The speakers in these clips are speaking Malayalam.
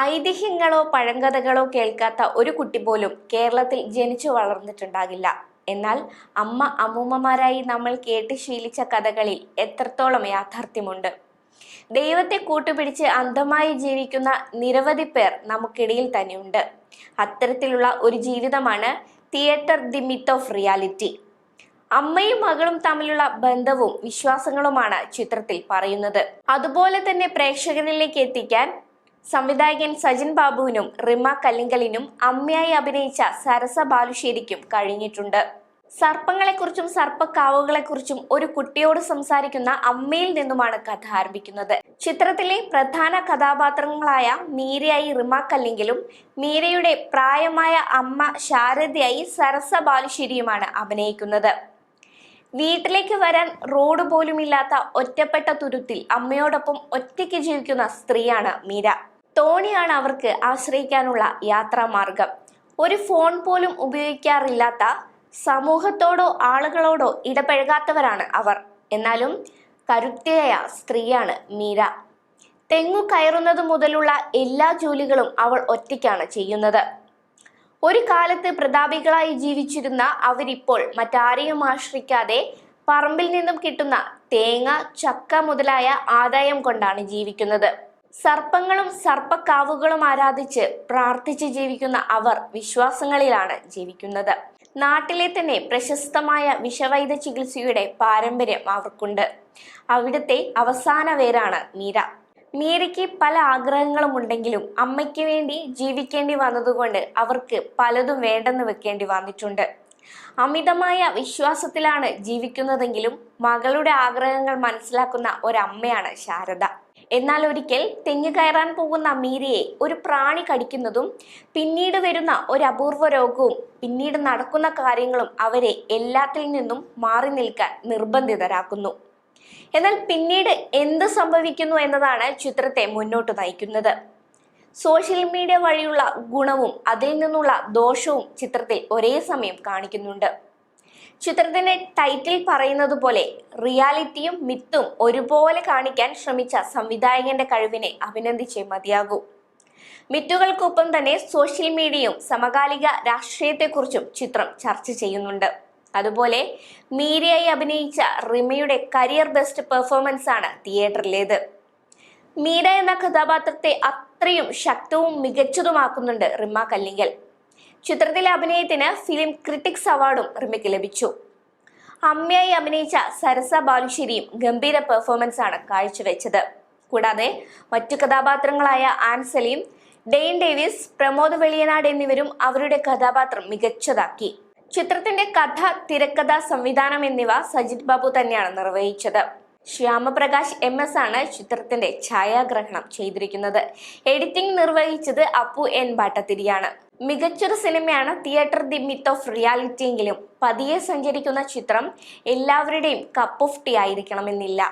ഐതിഹ്യങ്ങളോ പഴങ്കഥകളോ കേൾക്കാത്ത ഒരു കുട്ടി പോലും കേരളത്തിൽ ജനിച്ചു വളർന്നിട്ടുണ്ടാകില്ല. എന്നാൽ അമ്മ അമ്മൂമ്മമാരായി നമ്മൾ കേട്ട് ശീലിച്ച കഥകളിൽ എത്രത്തോളം യാഥാർത്ഥ്യമുണ്ട്. ദൈവത്തെ കൂട്ടുപിടിച്ച് അന്ധമായി ജീവിക്കുന്ന നിരവധി പേർ നമുക്കിടയിൽ തന്നെയുണ്ട്. അത്തരത്തിലുള്ള ഒരു ജീവിതമാണ് theatre the myth of reality. അമ്മയും മകളും തമ്മിലുള്ള ബന്ധവും വിശ്വാസങ്ങളുമാണ് ചിത്രത്തിൽ പറയുന്നത്. അതുപോലെ തന്നെ പ്രേക്ഷകരിലേക്ക് എത്തിക്കാൻ സംവിധായകൻ സജിൻ ബാബുവിനും റിമ കല്ലിങ്കലിനും അമ്മയായി അഭിനയിച്ച സരസ ബാലുശ്ശേരിക്കും കഴിഞ്ഞിട്ടുണ്ട്. സർപ്പങ്ങളെക്കുറിച്ചും സർപ്പക്കാവുകളെക്കുറിച്ചും ഒരു കുട്ടിയോട് സംസാരിക്കുന്ന അമ്മയിൽ നിന്നുമാണ് കഥ ആരംഭിക്കുന്നത്. ചിത്രത്തിലെ പ്രധാന കഥാപാത്രങ്ങളായ മീരയായി റിമ കല്ലിങ്കലും മീരയുടെ പ്രായമായ അമ്മ ശാരദയായി സരസ ബാലുശ്ശേരിയുമാണ് അഭിനയിക്കുന്നത്. വീട്ടിലേക്ക് വരാൻ റോഡ് പോലും ഇല്ലാത്ത ഒറ്റപ്പെട്ട തുരുത്തിൽ അമ്മയോടൊപ്പം ഒറ്റയ്ക്ക് ജീവിക്കുന്ന സ്ത്രീയാണ് മീര. തോണിയാണ് അവർക്ക് ആശ്രയിക്കാനുള്ള യാത്രാമാർഗം. ഒരു ഫോൺ പോലും ഉപയോഗിക്കാറില്ലാത്ത സമൂഹത്തോടോ ആളുകളോടോ ഇടപഴകാത്തവരാണ് അവർ. എന്നാലും കരുത്തയായ സ്ത്രീയാണ് മീര. തെങ്ങു കയറുന്നത് മുതലുള്ള എല്ലാ ജോലികളും അവൾ ഒറ്റയ്ക്കാണ് ചെയ്യുന്നത്. ഒരു കാലത്ത് പ്രതാപികളായി ജീവിച്ചിരുന്ന അവരിപ്പോൾ മറ്റാരെയും ആശ്രയിക്കാതെ പറമ്പിൽ നിന്നും കിട്ടുന്ന തേങ്ങ ചക്ക മുതലായ ആദായം കൊണ്ടാണ് ജീവിക്കുന്നത്. സർപ്പങ്ങളും സർപ്പക്കാവുകളും ആരാധിച്ച് പ്രാർത്ഥിച്ച് ജീവിക്കുന്ന അവർ വിശ്വാസങ്ങളിലാണ് ജീവിക്കുന്നത്. നാട്ടിലെ തന്നെ പ്രശസ്തമായ വിഷവൈദ്യ ചികിത്സയുടെ പാരമ്പര്യം അവർക്കുണ്ട്. അവിടുത്തെ അവസാന പേരാണ് മീര. മീരയ്ക്ക് പല ആഗ്രഹങ്ങളും ഉണ്ടെങ്കിലും അമ്മയ്ക്ക് വേണ്ടി ജീവിക്കേണ്ടി വന്നതുകൊണ്ട് അവർക്ക് പലതും വേണ്ടെന്ന് വെക്കേണ്ടി വന്നിട്ടുണ്ട്. അമിതമായ വിശ്വാസത്തിലാണ് ജീവിക്കുന്നതെങ്കിലും മകളുടെ ആഗ്രഹങ്ങൾ മനസ്സിലാക്കുന്ന ഒരമ്മയാണ് ശാരദ. എന്നാൽ ഒരിക്കൽ തെങ്ങ് കയറാൻ പോകുന്ന മീരയെ ഒരു പ്രാണി കടിക്കുന്നതും പിന്നീട് വരുന്ന ഒരു അപൂർവ രോഗവും പിന്നീട് നടക്കുന്ന കാര്യങ്ങളും അവരെ എല്ലാത്തിൽ നിന്നും മാറി നിൽക്കാൻ നിർബന്ധിതരാക്കുന്നു. എന്നാൽ പിന്നീട് എന്ത് സംഭവിക്കുന്നു എന്നതാണ് ചിത്രത്തെ മുന്നോട്ട് നയിക്കുന്നത്. സോഷ്യൽ മീഡിയ വഴിയുള്ള ഗുണവും അതിൽ നിന്നുള്ള ദോഷവും ചിത്രത്തിൽ ഒരേ സമയം കാണിക്കുന്നുണ്ട്. ചിത്രത്തിന്റെ ടൈറ്റിൽ പറയുന്നത് പോലെ റിയാലിറ്റിയും മിത്തും ഒരുപോലെ കാണിക്കാൻ ശ്രമിച്ച സംവിധായകന്റെ കഴിവിനെ അഭിനന്ദിച്ചേ മതിയാകൂ. മിത്തുകൾക്കൊപ്പം തന്നെ സോഷ്യൽ മീഡിയയും സമകാലിക രാഷ്ട്രീയത്തെക്കുറിച്ചും ചിത്രം ചർച്ച ചെയ്യുന്നുണ്ട്. അതുപോലെ മീരയായി അഭിനയിച്ച റിമയുടെ കരിയർ ബെസ്റ്റ് പെർഫോമൻസ് ആണ് തിയേറ്ററിലേത്. മീര എന്ന കഥാപാത്രത്തെ അത്രയും ശക്തവും മികച്ചതുമാക്കുന്നുണ്ട് റിമ കല്ലിങ്കൽ. ചിത്രത്തിലെ അഭിനയത്തിന് ഫിലിം ക്രിട്ടിക്സ് അവാർഡും റിമയ്ക്ക് ലഭിച്ചു. അമ്മയായി അഭിനയിച്ച സരസ ബാലുശ്ശേരിയും ഗംഭീര പെർഫോമൻസ് ആണ് കാഴ്ചവെച്ചത്. കൂടാതെ മറ്റു കഥാപാത്രങ്ങളായ ആൻസലിയും ഡെയിൻ ഡേവിസ് പ്രമോദ് വെളിയനാട് എന്നിവരും അവരുടെ കഥാപാത്രം മികച്ചതാക്കി. ചിത്രത്തിന്റെ കഥ തിരക്കഥ സംവിധാനം എന്നിവ സജിത് ബാബു തന്നെയാണ് നിർവഹിച്ചത്. ശ്യാമപ്രകാശ് എം എസ് ആണ് ചിത്രത്തിന്റെ ഛായാഗ്രഹണം ചെയ്തിരിക്കുന്നത്. എഡിറ്റിംഗ് നിർവഹിച്ചത് അപ്പു എൻ ഭട്ടത്തിരിയാണ് മികച്ചൊരു സിനിമയാണ് തിയേറ്റർ ദി മിത്ത് ഓഫ് റിയാലിറ്റിയെങ്കിലും പതിയെ സഞ്ചരിക്കുന്ന ചിത്രം എല്ലാവരുടെയും കപ്പ് ഓഫ് ടീ ആയിരിക്കണമെന്നില്ല.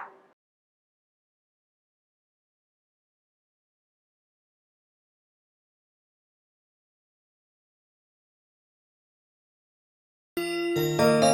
Música